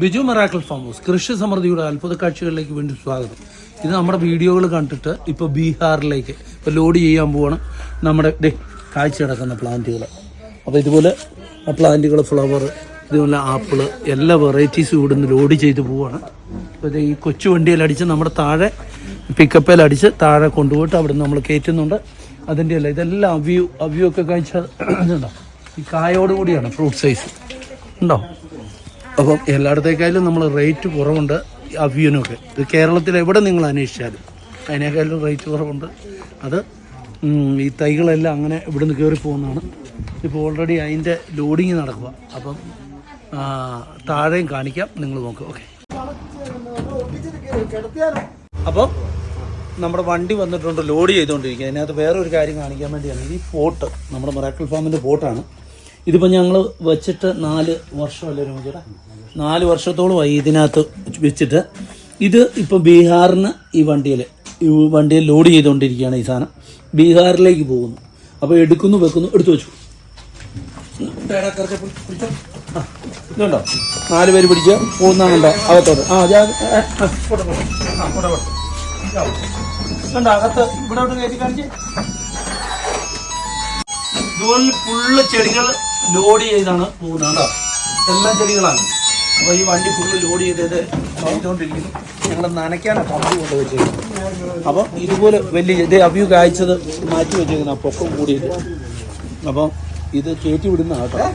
Biju മെറാക്കൽ farm house കൃഷി സമൃദ്ധിയുടെ അത്ഭുത കാഴ്ചകളിലേക്ക് വീണ്ടും സ്വാഗതം. ഇത് നമ്മുടെ വീഡിയോകൾ കണ്ടിട്ട് ഇപ്പോൾ ബീഹാറിലേക്ക് ഇപ്പോൾ ലോഡ് ചെയ്യാൻ പോവാണ് നമ്മുടെ കാഴ്ച കിടക്കുന്ന പ്ലാന്റുകൾ അപ്പോൾ ഇതുപോലെ ആ പ്ലാന്റുകൾ ഫ്ലവർ ഇതുപോലെ ആപ്പിൾ എല്ലാ വെറൈറ്റീസും ഇവിടെ നിന്ന് ലോഡ് ചെയ്ത് പോവാണ്. അപ്പോൾ ഈ കൊച്ചു വണ്ടിയിലടിച്ച് നമ്മുടെ താഴെ പിക്കപ്പിലടിച്ച് താഴെ കൊണ്ടുപോയിട്ട് അവിടെ നമ്മൾ കയറ്റുന്നുണ്ട്. അതിന്റെ അല്ല ഇതെല്ലാം അവ്യൂ അവ്യൂ ഒക്കെ കഴിച്ച ഇതുണ്ടോ? ഈ കായോടുകൂടിയാണ് ഫ്രൂട്ട് സൈസ്. ഉണ്ടോ? അപ്പം എല്ലായിടത്തേക്കായാലും നമ്മൾ റേറ്റ് കുറവുണ്ട് അവിയനൊക്കെ ഇത് കേരളത്തിൽ എവിടെ നിങ്ങൾ അന്വേഷിച്ചാലും അതിനേക്കാളും റേറ്റ് കുറവുണ്ട്. അത് ഈ തൈകളെല്ലാം അങ്ങനെ ഇവിടുന്ന് കയറി പോകുന്നതാണ്. ഇപ്പോൾ ഓൾറെഡി അതിന്റെ ലോഡിങ് നടക്കുക അപ്പം താഴെയും കാണിക്കാം. നിങ്ങൾ നോക്കുക ഓക്കെ അപ്പം നമ്മുടെ വണ്ടി വന്നിട്ടുണ്ട് ലോഡ് ചെയ്തുകൊണ്ടിരിക്കുക അതിനകത്ത് വേറെ ഒരു കാര്യം കാണിക്കാൻ വേണ്ടിയാണ്. ഈ ബോട്ട് നമ്മുടെ മൊറാക്കിൾ ഫാമിന്റെ ബോട്ടാണ് ഇതിപ്പോൾ ഞങ്ങൾ വെച്ചിട്ട് നാല് വർഷമല്ലേ രമചേട്ടാ നാല് വർഷത്തോളമായി ഇതിനകത്ത് വെച്ചിട്ട്. ഇത് ഇപ്പോൾ ബീഹാറിന് ഈ വണ്ടിയിൽ ഈ വണ്ടിയിൽ ലോഡ് ചെയ്തുകൊണ്ടിരിക്കുകയാണ് ഈ സാധനം. ബീഹാറിലേക്ക് പോകുന്നു. അപ്പോൾ എടുക്കുന്നു വെക്കുന്നു എടുത്തു വെച്ചു. പിടിച്ചോ. ഇതുണ്ടോ? നാല് പേര് പിടിക്കുക പോകുന്നുണ്ടോ അകത്തോട്ട്. ആ. കണ്ടോ അകത്ത് ഇവിടെ ഇതുപോലെ ഫുള്ള് ചെടികൾ ലോഡ് ചെയ്താണ് പോകുന്നത് കേട്ടോ എല്ലാം ചെടികളാണ്. അപ്പോൾ ഈ വണ്ടി ഫുള്ള് ലോഡ് ചെയ്തത് ചെയ്തുകൊണ്ടിരിക്കുന്നു ഞങ്ങൾ നനയ്ക്കാനാണ് പമ്പ് കൊണ്ട് വെച്ചേക്കുന്നത്. അപ്പോൾ ഇതുപോലെ വലിയ ഇതേ അവ്യൂ കായ്ച്ചത് മാറ്റി വെച്ചേക്കുന്ന പൊക്കം കൂടിയിട്ട്. അപ്പൊ ഇത് കയറ്റി വിടുന്ന കേട്ടോ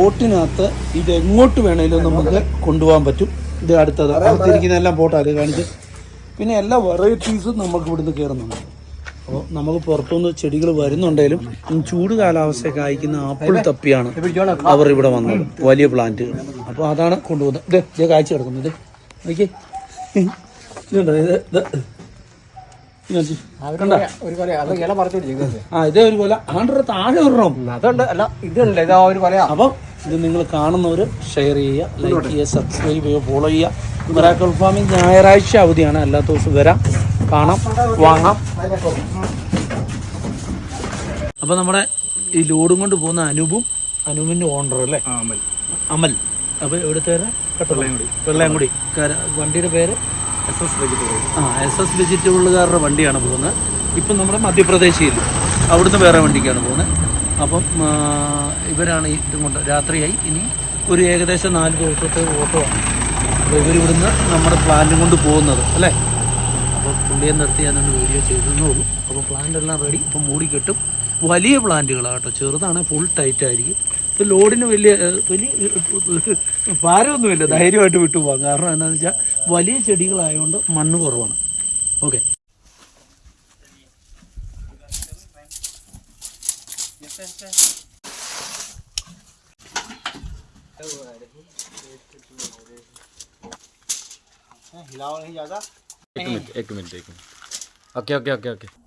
ഓട്ടിനകത്ത് ഇത് എങ്ങോട്ട് വേണേലും നമുക്ക് കൊണ്ടുപോകാൻ പറ്റും. ഇത് അടുത്തത്. അടുത്തിരിക്കുന്ന എല്ലാം പോട്ടാൽ കാണിച്ച്. പിന്നെ എല്ലാ വെറൈറ്റീസും നമുക്ക് ഇവിടുന്ന് കയറുന്നുണ്ട് അപ്പോൾ നമുക്ക് പുറത്തുനിന്ന് ചെടികൾ വരുന്നുണ്ടെങ്കിലും ഈ ചൂട് കാലാവസ്ഥയൊക്കെ അയക്കുന്ന ആപ്പിൾ തപ്പിയാണ് അവർ ഇവിടെ വന്നത് വലിയ പ്ലാന്റ് അപ്പോൾ അതാണ് കൊണ്ടുപോകുന്നത്. ഇത് ഇത് കാഴ്ച കിടക്കുന്നത് ഇതുണ്ടോ? ഇത് ഒരു കൊല ആ ഇതേ ഒരു ആണ്ടര താഴെ ഒരെണ്ണം. അതുണ്ട്. അല്ല ഇതുണ്ട്. ഇതാ ഒരു അപ്പം ഇത് നിങ്ങൾ കാണുന്നവർ ഷെയർ ചെയ്യുക ലൈക്ക് ചെയ്യുക സബ്സ്ക്രൈബ് ചെയ്യുക ഫോളോ ചെയ്യുക. മിറാക്കൽ ഫാമിൽ ഞായറാഴ്ച അവധിയാണ്. അല്ലാത്ത ദിവസം വരാം. കാണാം. വാങ്ങാം. അപ്പോൾ നമ്മുടെ ഈ ലോഡും കൊണ്ട് പോകുന്ന അനൂപും അനൂപിന്റെ ഓണർ അല്ലേ? അമൽ. അമൽ. അപ്പോൾ എവിടുത്തെ വെള്ളയംകുടി വെള്ളയംകുടി വണ്ടിയുടെ പേര്? എസ് എസ് വെജിറ്റബിൾ ആ എസ് എസ് വെജിറ്റബിളുകാരുടെ വണ്ടിയാണ് പോകുന്നത്. ഇപ്പം നമ്മുടെ മധ്യപ്രദേശിൽ അവിടുന്ന് വേറെ വണ്ടിക്കാണ് പോകുന്നത്. അപ്പം ഇവരാണ് ഇതുകൊണ്ട് ഇതും കൊണ്ട് രാത്രിയായി. ഇനി ഒരു ഏകദേശം നാല് ദിവസത്തെ ഓട്ടോ ആണ്. അപ്പോൾ ഇവരിവിടുന്ന് നമ്മുടെ പ്ലാന്റും കൊണ്ട് പോകുന്നത് അല്ലേ? അപ്പോൾ പുള്ളിയെ നിർത്തി ഞാനൊന്ന് വീഡിയോ ചെയ്തെന്നേ ഉള്ളൂ. അപ്പോൾ പ്ലാന്റ് എല്ലാം റെഡി ഇപ്പം മൂടി കെട്ടും വലിയ പ്ലാന്റുകളാണ് കേട്ടോ. ചെറുതാണ് ഫുൾ ടൈറ്റ് ആയിരിക്കും. ഇപ്പോൾ ലോഡിന് വലിയ വലിയ ഭാരമൊന്നുമില്ല. ധൈര്യമായിട്ട് വിട്ടു പോകാം കാരണം എന്താണെന്ന് വെച്ചാൽ വലിയ ചെടികളായതുകൊണ്ട് മണ്ണ് കുറവാണ്. ഓക്കെ हिलाओ नहीं ज़्यादा एक मिनट एक मिनट एक minute okay okay okay okay